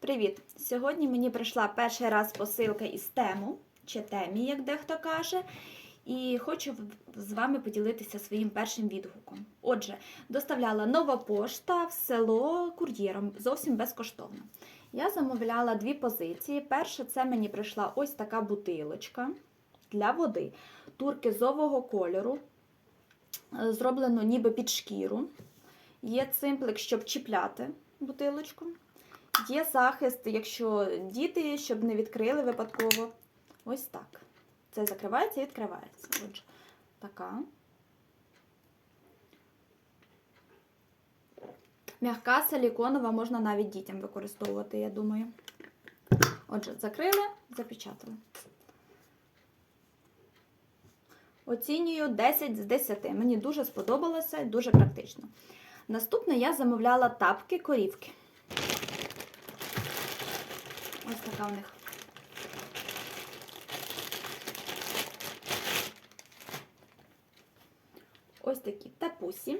Привіт! Сьогодні мені прийшла перший раз посилка із тему, чи темі, як дехто каже, і хочу з вами поділитися своїм першим відгуком. Отже, доставляла нова пошта в село кур'єром зовсім безкоштовно. Я замовляла дві позиції. Перше, це мені прийшла ось така бутилочка для води, туркизового кольору, зроблено ніби під шкіру. Є цимплик, щоб чіпляти бутилочку. Є захист, якщо діти, щоб не відкрили випадково. Ось так. Це закривається і відкривається. Отже, така. М'яка силіконова можна навіть дітям використовувати, я думаю. Отже, закрили, запечатали. Оцінюю 10 з 10. Мені дуже сподобалося і дуже практично. Наступне я замовляла тапки корівки. Ось така в них. Ось такі тапусі.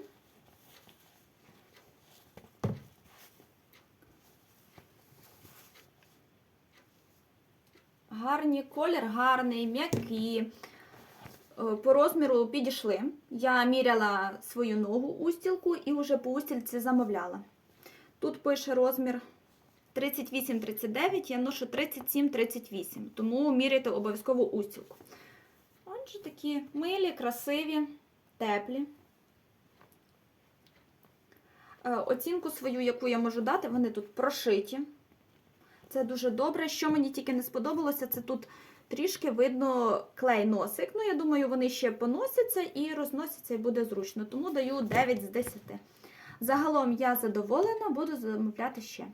Гарні колір, гарний, м'які. Е, По розміру підійшли. Я міряла свою ногу устілку і вже по устілці замовляла. Тут пише розмір 38-39, я ношу 37-38, тому міряйте обов'язково устілку. Отже, такі милі, красиві, теплі. Е, Оцінку свою, яку я можу дати, вони тут прошиті. Це дуже добре. Що мені тільки не сподобалося, це тут трішки видно клей носик. Ну, я думаю, вони ще поносяться і розносяться, і буде зручно. Тому даю 9 з 10. Загалом я задоволена, буду замовляти ще.